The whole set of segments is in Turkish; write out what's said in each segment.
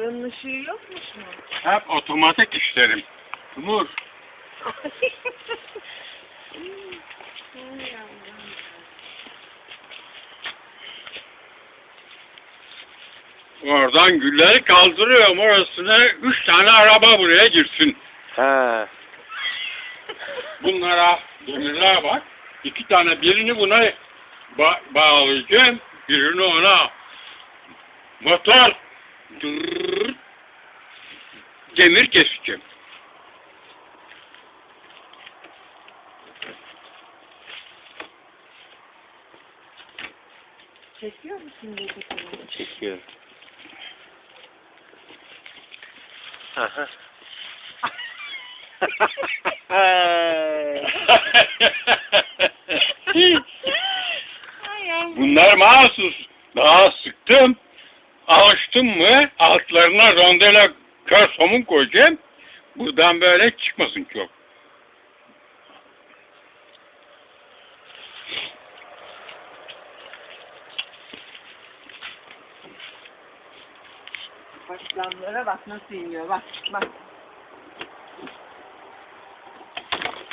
Fırın ışığı yokmuş mu? Hep otomatik işlerim. Timur. Oradan gülleri kaldırıyorum orasına. Üç tane araba buraya girsin. Ha. Bunlara demirler var. İki tane birini buna ba bağlayacağım. Birini ona. Motor. Dırrrr. Demir keseceğim. Çekiyor musun? Çekiyor. Aha. Bunlar mahsus. Daha sıktım. Alıştım mı altlarına rondela kör somun koyacağım. Buradan böyle çıkmasın çok. Bak lamlara bak nasıl iniyor bak bak.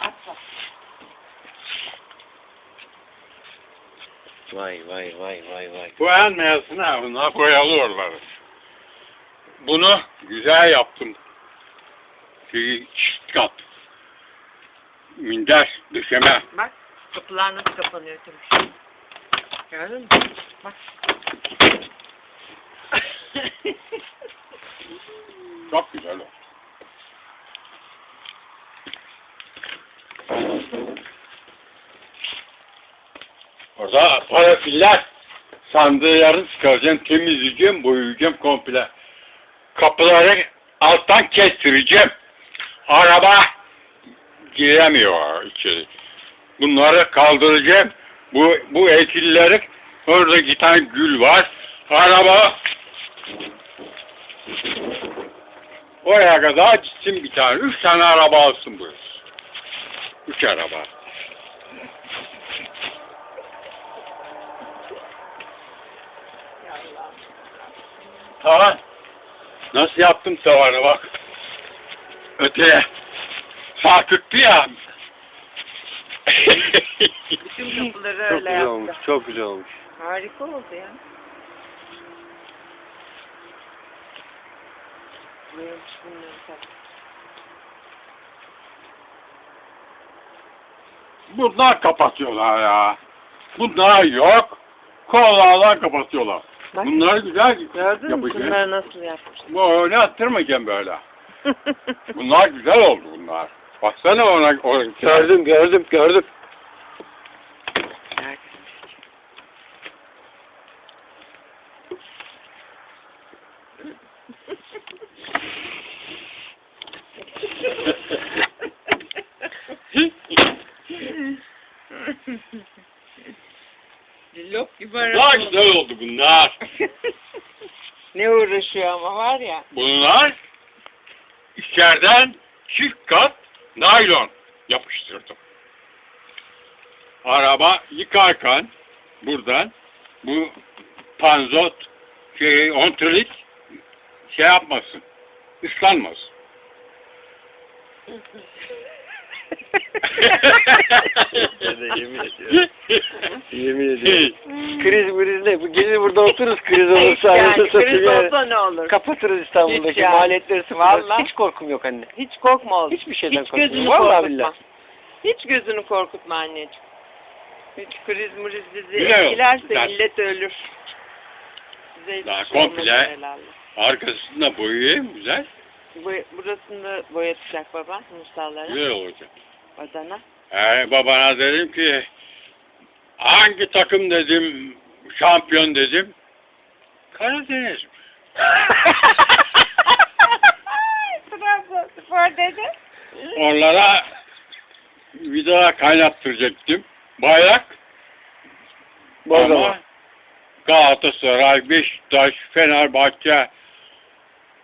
At bak. vay vay vay vay vay. Beğenmeyesine buna koyalıyorlar. Bunu güzel yaptım. Şeyi çift kat. Minder döşeme. Bak kapılar nasıl kapanıyor Timur. Gördün mü? Bak. Çok güzel o. Orada parafiller sandığı yarın çıkaracağım, temizleyeceğim, boyayacağım komple. Kapıları alttan kestireceğim. Araba giremiyor içeri. Bunları kaldıracağım. Bu, bu ekilleri orada iki tane gül var. Araba Oraya kadar gitsin bir tane. Üç tane araba alsın burası. Üç araba. Tavan. Nasıl yaptım tavanı bak. Öteye. Tuttu ya. Bütün kapıları Çok öyle güzel yaptı. olmuş. Çok güzel olmuş. Harika oldu ya. Boyamış bunları tabii. Bunlar kapatıyorlar ya. Bunlar yok. Kollardan kapatıyorlar. Bak. Bunlar güzel Gördün mü yapacağım. bunları nasıl yapmış? Bu öyle attırmayacağım böyle. Bunlar güzel oldu bunlar. Baksana ona. ona Gördüm gördüm gördüm. Cillop gibi Daha araba. güzel oldu bunlar. ne uğraşıyor ama var ya. Bunlar içeriden çift kat naylon yapıştırdım. Araba yıkarken buradan bu panzot şey ontrilik şey yapmasın. ıslanmasın. Dede yemin ediyorum. Yemin ediyorum. Kriz kriz ne? Bu gelir burada otururuz kriz olursa. yani satayım kriz yani. olsa ne olur? Kapatırız İstanbul'daki Hiç yani. maliyetleri sıfırlarız. Vallahi. Hiç korkum yok anne. Hiç korkma oğlum. Hiçbir şeyden Hiç korkmuyorum. gözünü Vallahi korkutma. billahi. Hiç gözünü korkutma anneciğim. Hiç kriz mriz bizi oldu, etkilerse millet ölür. Size hiçbir Daha şey olmaz komple. herhalde. Arkasını da boyayayım güzel. Bu, burasını da boyatacak baba Musa'lara. Güzel olacak. Badana. Ee, babana dedim ki hangi takım dedim şampiyon dedim. Karadeniz. Trabzonspor dedi. Onlara vida kaynattıracaktım. Bayrak Bozama. ama Galatasaray, Beşiktaş, Fenerbahçe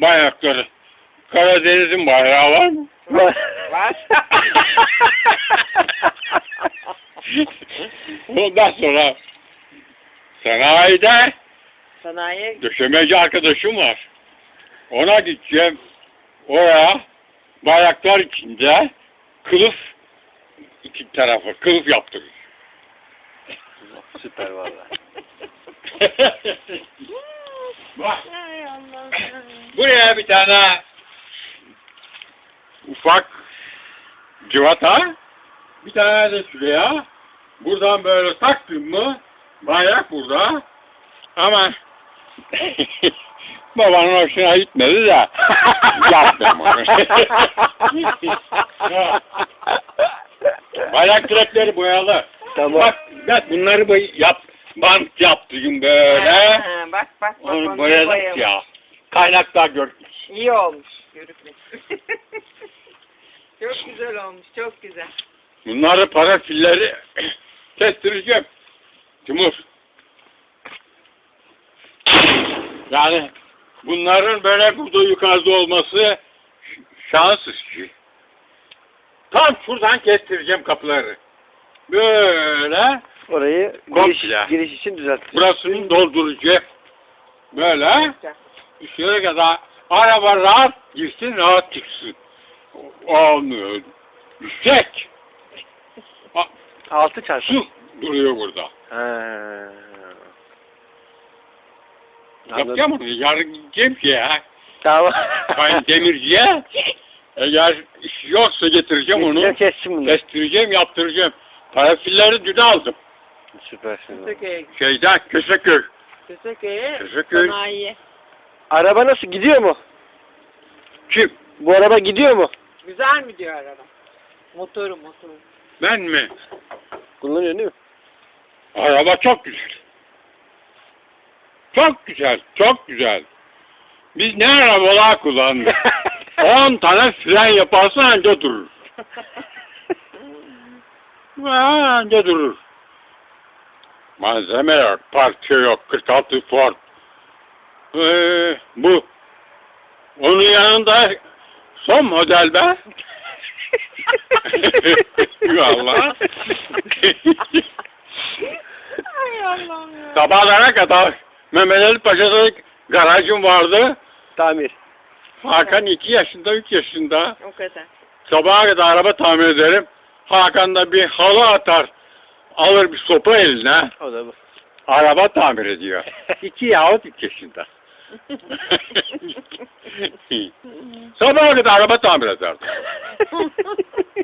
bayrakları. Karadeniz'in bayrağı var mı? Var. Ondan sonra sanayide Sanayi döşemeci arkadaşım var. Ona gideceğim. Oraya bayraklar içinde kılıf iki tarafa kılıf yaptırır. Süper valla. Bak Ay Allah'ım. buraya bir tane ufak civata bir tane de şuraya buradan böyle taktın mı bayrak burada ama babanın hoşuna gitmedi de yaptım onu. bayrak direkleri boyalı. tamam. Bak, bak bunları boy yap, bant yaptım böyle. Ha, bak bak bak. Onu boyadık ya. Kaynaklar gördük. İyi olmuş görükmesi. Çok güzel olmuş, çok güzel. Bunları parafilleri kestireceğim. Timur. Yani bunların böyle burada yukarıda olması şans işi. Tam şuradan kestireceğim kapıları. Böyle Orayı giriş, Komple. giriş için düzelttim. burasını dolduracağım. Böyle şöyle kadar araba rahat girsin rahat çıksın. Olmuyor. Yüksek. Altı çarpı. Su duruyor burada. Anladım. Yapacağım onu. Yarın gideceğim ki ya. Tamam. Ben demirciye eğer iş yoksa getireceğim onu. Kessin bunu. Kestireceğim, yaptıracağım. Parafilleri dün aldım. Süpersin. Köseköy. Şeyden, Köseköy. Köseköy'e Köseköy. sanayi. Araba nasıl gidiyor mu? Kim? Bu araba gidiyor mu? Güzel mi diyor araba? Motoru motoru. Ben mi? Kullanıyor değil mi? Araba çok güzel. Çok güzel, çok güzel. Biz ne arabalar kullandık. 10 tane fren yaparsa anca durur. Ha, anca durur. Malzeme yok, parça yok, 46 Ford. Ee, bu. Onun yanında son model be. Valla. Ay Allah'ım ya. Sabahlara kadar Mehmet Ali Paşa'da garajım vardı. Tamir. Hakan 2 yaşında, 3 yaşında. O kadar. Sabaha kadar araba tamir ederim. Hakan da bir halı atar. Alır bir sopa eline. O da bu. Araba tamir ediyor. 2 yahut 3 yaşında. Sabaha kadar araba tamir ederdim.